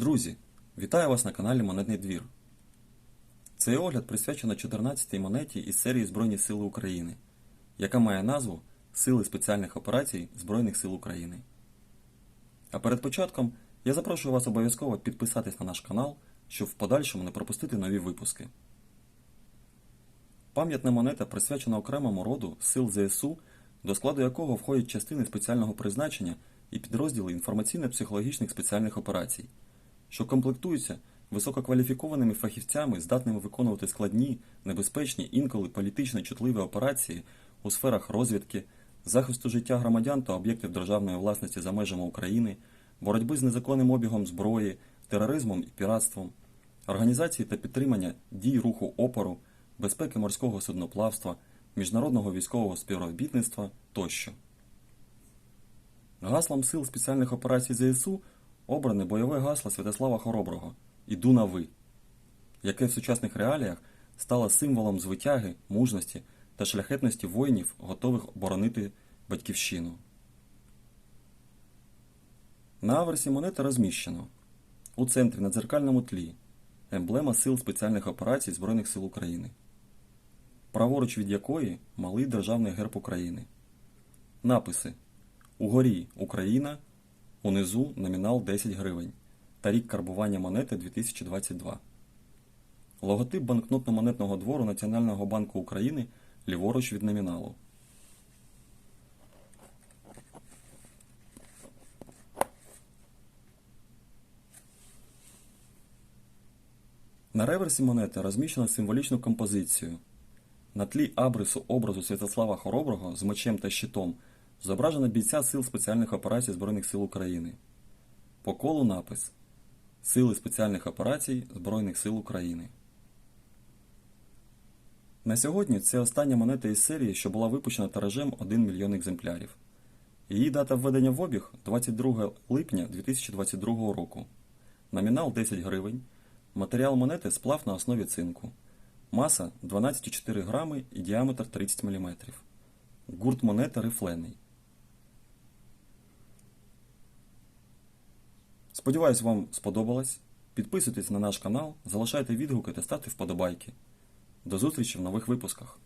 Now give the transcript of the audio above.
Друзі, вітаю вас на каналі Монетний двір. Цей огляд присвячено 14-й монеті із серії Збройні Сили України, яка має назву Сили спеціальних операцій Збройних сил України. А перед початком я запрошую вас обов'язково підписатись на наш канал, щоб в подальшому не пропустити нові випуски. Пам'ятна монета присвячена окремому роду сил ЗСУ, до складу якого входять частини спеціального призначення і підрозділи інформаційно-психологічних спеціальних операцій, що комплектуються висококваліфікованими фахівцями, здатними виконувати складні, небезпечні, інколи політично чутливі операції у сферах розвідки, захисту життя громадян та об'єктів державної власності за межами України, боротьби з незаконним обігом зброї, тероризмом і піратством, організації та підтримання дій руху опору, безпеки морського судноплавства, міжнародного військового співробітництва тощо. Гаслом сил спеціальних операцій ЗСУ обране бойове гасло Святослава Хороброго Іду на ви, яке в сучасних реаліях стало символом звитяги, мужності та шляхетності воїнів, готових оборонити батьківщину. На аверсі монети розміщено у центрі на дзеркальному тлі емблема Сил спеціальних операцій Збройних сил України, праворуч від якої малий державний герб України. Написи Угорі Україна, унизу номінал 10 гривень та рік карбування монети 2022. Логотип банкнотно-монетного двору Національного банку України ліворуч від номіналу. На реверсі монети розміщено символічну композицію. На тлі абрису образу Святослава Хороброго з мечем та щитом зображено бійця Сил спеціальних операцій Збройних сил України. По колу напис Сили спеціальних операцій Збройних сил України. На сьогодні це остання монета із серії, що була випущена тиражем 1 мільйон екземплярів. Її дата введення в обіг 22 липня 2022 року. Номінал 10 гривень. Матеріал монети сплав на основі цинку. Маса 12,4 грами і діаметр 30 мм. Гурт монети рифлений. Сподіваюсь, вам сподобалось. Підписуйтесь на наш канал, залишайте відгуки та ставте вподобайки. До зустрічі в нових випусках.